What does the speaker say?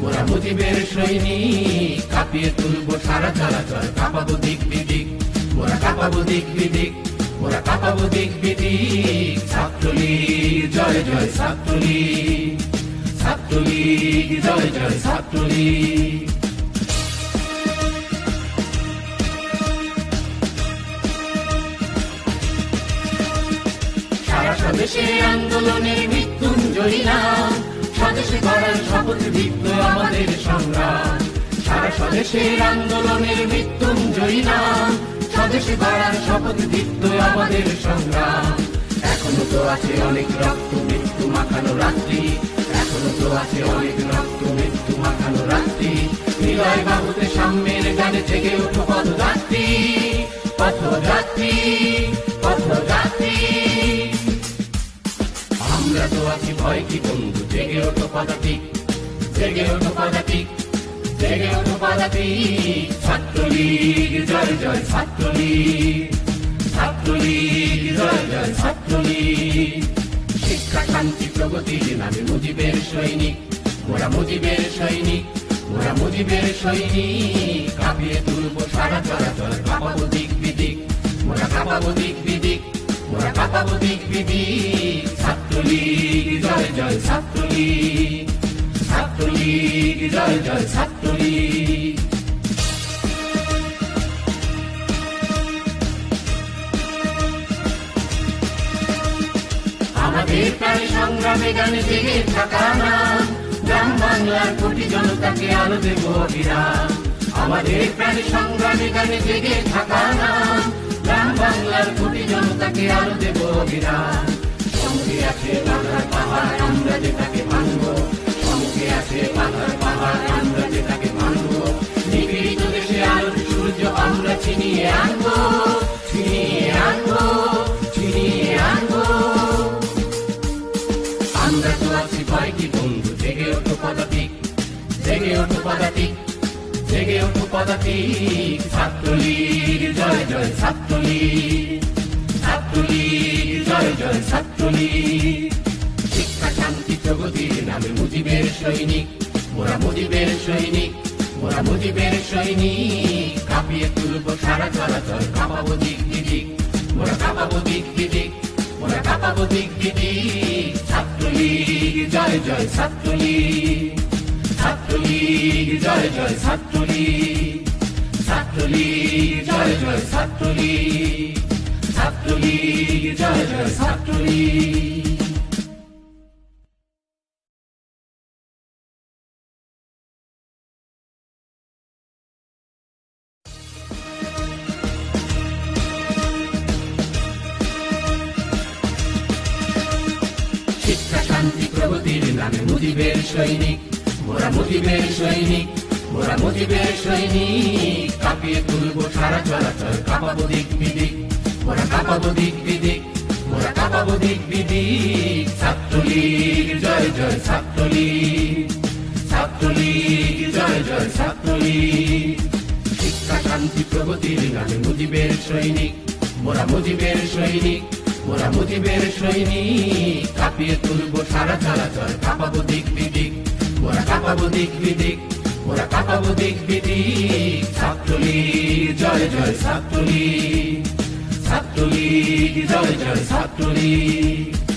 মোরা মুজিবের সৈনিক। কাঁপিয়ে তুলবো সারা চলাচল, কাঁপাবো দিক বিদিক। মোরা কাঁপাবো দিক বিদিক মোরা কাঁপাবো দিক বিদিক। ছাত্রলীগ, জয় জয় ছাত্রলীগ। ছাত্রলীগ, জয় জয় ছাত্রলীগ। সারা স্বদেশে আন্দোলনের মৃত্যুঞ্জয়ী নাম। স্বদেশে করার শপথ বিদ্ধ আমাদের সংগ্রাম। সারা স্বদেশের আন্দোলনের মৃত্যুঞ্জয়ী নাম। স্বদেশে করার শপথ বিদ্ধ আমাদের সংগ্রাম। এখনও তো আছে অনেক রক্ত, মৃত্যু মাখানো রাত্রি। এখনও তো আছে অনেক রক্ত, মৃত্যু মাখানো রাত্রি। হৃদয় বাহুতে সাম্যের গানে জেগে পথযাত্রী পথযাত্রী পথযাত্রী। পদাতিক জেগে ওঠো পদাতিক জেগে জয় জয় ছাত্রলীগ। ছাত্রলীগ, জয় জয় ছাত্রলীগ। শিক্ষা, শান্তি প্রগতির নামে মুজিবের সৈনিক। মোরা মুজিবের সৈনিক। মোরা মুজিবের সৈনিক। কাঁপিয়ে তুলবো সারা চলাচল কাঁপাবো দিক বিদিক। মোরা কাঁপাবো দিক বিদিক। মোরা কাঁপাবো দিক বিদিক। আমাদের প্রায় সংগ্রামে গানে জেগে থাকা না গ্রাম বাংলার কোটি জনতাকে আলো দেব অবিরাম আমাদের প্রায় সংগ্রামে গানে জেগে থাকা না গ্রাম বাংলার কোটি জনতাকে আলো দেব সঙ্গে আছে বাংলার পাহাড় আমরা যেটাকে মানব সঙ্গে আছে বাংলার পাহাড় আমরা যেটাকে মানব নিপীড়িত দেশে আলোর সূর্য আমরা ছিনিয়ে আনব ছিনিয়ে আনব ছিনিয়ে আনব আমরা তো আছি কয়েকটি বন্ধু জেগে ওঠো পদাতিক জেগে ওঠো পদাতিক জেগে ওঠো পদাতিক ছাত্রলীগ, জয় জয়, ছাত্রলীগ ছাত্রলীগ। জয় ছাত্রলীগ। শিক্ষা, শান্তি প্রগতির নামে মুজিবের সৈনিক। মোরা মুজিবের সৈনিক, মোরা মুজিবের সৈনিক। কাঁপিয়ে তুলবো সারা চলাচল, কাঁপাবো দিক দিদিক মোরা কাঁপাবো দিক দিদিক মোরা কাঁপাবো দিক দিদিক ছাত্রলীগ, জয় জয় ছাত্রলীগ। ছাত্রলীগ, জয় জয় ছাত্রলীগ। ছাত্রলীগ, জয় জয় ছাত্রলীগ। ছাত্রলীগ, জয় জয় ছাত্রলীগ। শিক্ষা শান্তি প্রগতির নামে মুজিবের সৈনিক, মোরা মুজিবের সৈনিক, মোরা তুলবো সারা চলাচল কাঁপাবো দিক বিদিক। মোরা কাঁপাবো দিক বিদিক মোরা কাঁপাবো দিক বিদিক, ছাত্রলীগ, জয় জয় ছাত্রলীগ ছাত্রলীগ, জয় জয় ছাত্রলীগ। শিক্ষা শান্তি প্রগতির নামে মুজিবের সৈনিক, মোরা মুজিবের সৈনিক, মোরা মুজিবের সৈনিক। কাঁপিয়ে তুলবো সারা চলাচল, কাঁপাবো দিক বিদিক মোরা কাঁপাবো দিক বিদিক মোরা কাঁপাবো দিক বিদিক। ছাত্রলীগ, জয় জয় ছাত্রলীগ। ছাত্রলীগ জয় জয় ছাত্রলীগ।